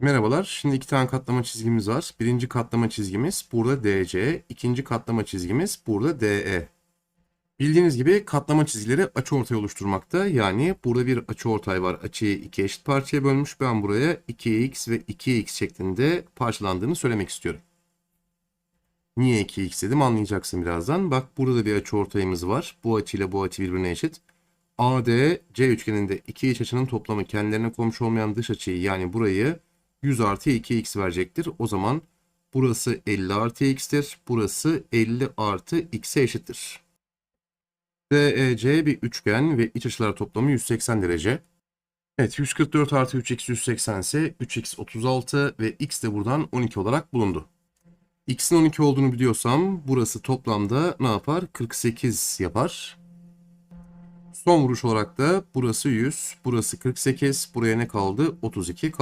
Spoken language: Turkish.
Merhabalar. Şimdi iki tane katlama çizgimiz var. Birinci katlama çizgimiz burada DC. ikinci katlama çizgimiz burada DE. Bildiğiniz gibi katlama çizgileri açıortay oluşturmakta. Yani burada bir açıortay var. Açıyı iki eşit parçaya bölmüş. Ben buraya 2x ve 2x şeklinde parçalandığını söylemek istiyorum. Niye 2x dedim anlayacaksın birazdan. Bak burada da bir açıortayımız var. Bu açıyla bu açı birbirine eşit. AD C üçgeninde iki iç açının toplamı kendilerine komşu olmayan dış açıyı yani burayı 100 artı 2x verecektir. O zaman burası 50 artı x'tir. Burası 50 artı x'e eşittir. DEC bir üçgen ve iç açılar toplamı 180 derece. Evet 144 artı 3x 180 ise 3x 36 ve x de buradan 12 olarak bulundu. x'in 12 olduğunu biliyorsam burası toplamda ne yapar? 48 yapar. Son vuruş olarak da burası 100, burası 48, buraya ne kaldı? 32 kaldı.